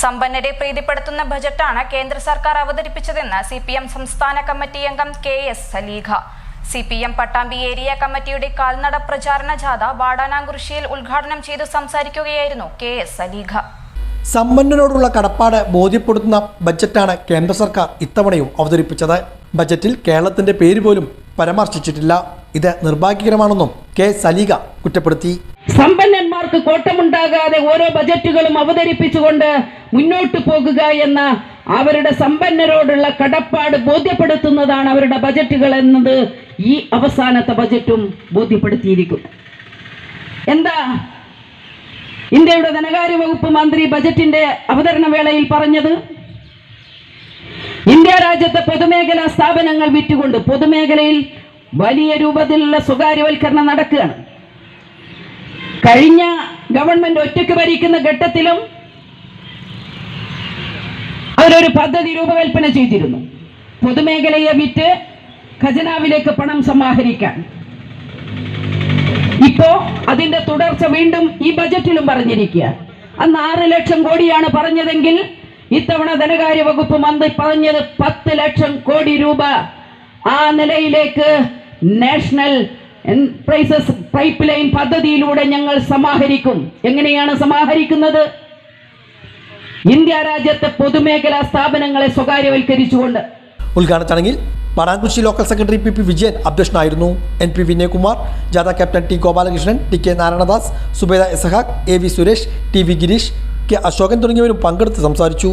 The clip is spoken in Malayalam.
സമ്പന്നരെ പ്രീതിപ്പെടുത്തുന്ന ബജറ്റാണ് കേന്ദ്ര സർക്കാർ അവതരിപ്പിച്ചതെന്ന് സി പി എം സംസ്ഥാന കമ്മിറ്റി അംഗം K S Saleekha. C P M Pattambi area കമ്മിറ്റിയുടെ കാൽനട പ്രചാരണ ജാഥ വാടാനാംകുറിശ്ശിയിൽ ഉദ്ഘാടനം ചെയ്തു സംസാരിക്കുകയായിരുന്നു കെ എസ് സലീഖ. സമ്പന്നരോടുള്ള കടപ്പാട് ബോധ്യപ്പെടുത്തുന്ന ബജറ്റാണ് കേന്ദ്ര സർക്കാർ ഇത്തവണയും അവതരിപ്പിച്ചത്. ബജറ്റിൽ കേരളത്തിന്റെ പേര് പോലും പരാമർശിച്ചിട്ടില്ല. ഇത് നിർഭാഗ്യകരമാണെന്നും കെ സലീഖ കുറ്റപ്പെടുത്തി. സമ്പന്നന്മാർക്ക് കോട്ടമുണ്ടാകാതെ ഓരോ ബജറ്റുകളും അവതരിപ്പിച്ചുകൊണ്ട് മുന്നോട്ട് പോകുക എന്ന അവരുടെ സമ്പന്നരോടുള്ള കടപ്പാട് ബോധ്യപ്പെടുത്തുന്നതാണ് അവരുടെ ബജറ്റുകൾ എന്നത് ഈ അവസാനത്തെ ബജറ്റും ബോധ്യപ്പെടുത്തിയിരിക്കും. എന്താ? ഇന്ത്യയുടെ ധനകാര്യ വകുപ്പ് മന്ത്രി ബജറ്റിന്റെ അവതരണ വേളയിൽ പറഞ്ഞത്? ഇന്ത്യ രാജ്യത്തെ പൊതുമേഖലാ സ്ഥാപനങ്ങൾ വിറ്റുകൊണ്ട് പൊതുമേഖലയിൽ വലിയ രൂപത്തിലുള്ള സ്വകാര്യവൽക്കരണം നടക്കുകയാണ്. കഴിഞ്ഞ ഗവൺമെന്റ് ഒറ്റയ്ക്ക് ഭരിക്കുന്ന ഘട്ടത്തിലും അവരൊരു പദ്ധതി രൂപകൽപ്പന ചെയ്തിരുന്നു. പൊതുമേഖലയെ വിറ്റ് ഖജനാവിലേക്ക് പണം സമാഹരിക്കാൻ. ഇപ്പോ അതിന്റെ തുടർച്ച വീണ്ടും ഈ ബജറ്റിലും പറഞ്ഞിരിക്കുക. അന്ന് ആറ് ലക്ഷം കോടിയാണ് പറഞ്ഞതെങ്കിൽ ഇത്തവണ ധനകാര്യ വകുപ്പ് മന്ത്രി പറഞ്ഞത് പത്ത് ലക്ഷം കോടി രൂപ ആ നിലയിലേക്ക് നാഷണൽ എൻപ്രൈസസ് പൈപ്പ് ലൈൻ പദ്ധതിയിലൂടെ ഞങ്ങൾ സമാഹരിക്കും. എങ്ങനെയാണ് സമാഹരിക്കുന്നത്? ഇന്ത്യ രാജ്യത്തെ പൊതുമേഖലാ സ്ഥാപനങ്ങളെ സ്വകാര്യവൽക്കരിച്ചുകൊണ്ട്. ഉദ്ഘാടന ചടങ്ങിൽ Padankushi local secretary P P Vijayan അധ്യക്ഷനായിരുന്നു. എൻ പി വിനയകുമാർ ജാഥ captain T Gopalakrishnan T K Narayanadas Subeda Isahaq A V Suresh T V Gireesh K Ashokan തുടങ്ങിയവരും പങ്കെടുത്ത് സംസാരിച്ചു.